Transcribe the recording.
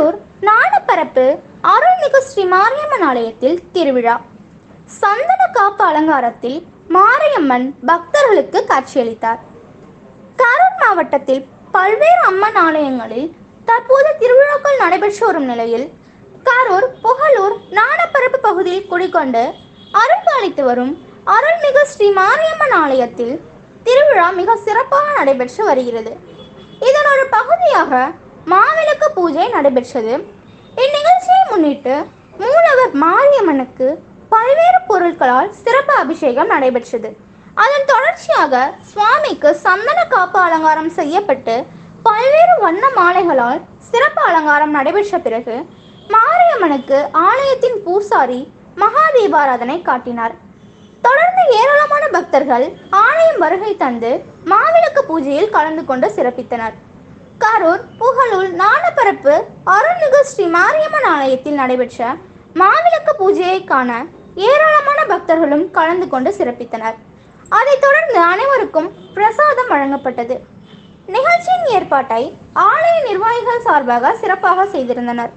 கரூர் நாடப்பரப்பு அருள்மிகு ஸ்ரீ மாரியம்மன் ஆலயத்தில் திருவிழா. சந்தன காப்பு அலங்காரத்தில் மாரியம்மன் பக்தர்களுக்கு காட்சியளித்தார். கரூர் மாவட்டத்தில் பல்வேறு அம்மன் ஆலயங்களில் தற்போது திருவிழாக்கள் நடைபெற்று வரும் நிலையில் கரூர் புகழூர் நாடப்பரப்பு பகுதியில் குடிக்கொண்டு அருள்பாலித்து வரும் அருள்மிகு ஸ்ரீ மாரியம்மன் ஆலயத்தில் திருவிழா மிக சிறப்பாக நடைபெற்று வருகிறது. இதன் ஒரு பகுதியாக மாவிளக்கு பூஜை நடைபெற்றது. இந்நிகழ்ச்சியை முன்னிட்டு மூலவர் மாரியம்மனுக்கு பல்வேறு பொருட்களால் சிறப்பு அபிஷேகம் நடைபெற்றது. அதன் தொடர்ச்சியாக சுவாமிக்கு சந்தன காப்பு அலங்காரம் செய்யப்பட்டு பல்வேறு வண்ண மாலைகளால் சிறப்பு அலங்காரம் நடைபெற்ற பிறகு மாரியம்மனுக்கு ஆலயத்தின் பூசாரி மகா தீபாராதனை காட்டினார். தொடர்ந்து ஏராளமான பக்தர்கள் ஆலயம் வருகை தந்து மாவிளக்கு பூஜையில் கலந்து கொண்டு சிறப்பித்தனர். கரூர் புகழூர் நானப்பரப்பு அருள்மிகு ஸ்ரீ மாரியம்மன் ஆலயத்தில் நடைபெற்ற மாவிளக்கு பூஜையை காண ஏராளமான பக்தர்களும் கலந்து கொண்டு சிறப்பித்தனர். அதைத் தொடர்ந்து அனைவருக்கும் பிரசாதம் வழங்கப்பட்டது. நிகழ்ச்சியின் ஏற்பாட்டை ஆலய நிர்வாகிகள் சார்பாக சிறப்பாக செய்திருந்தனர்.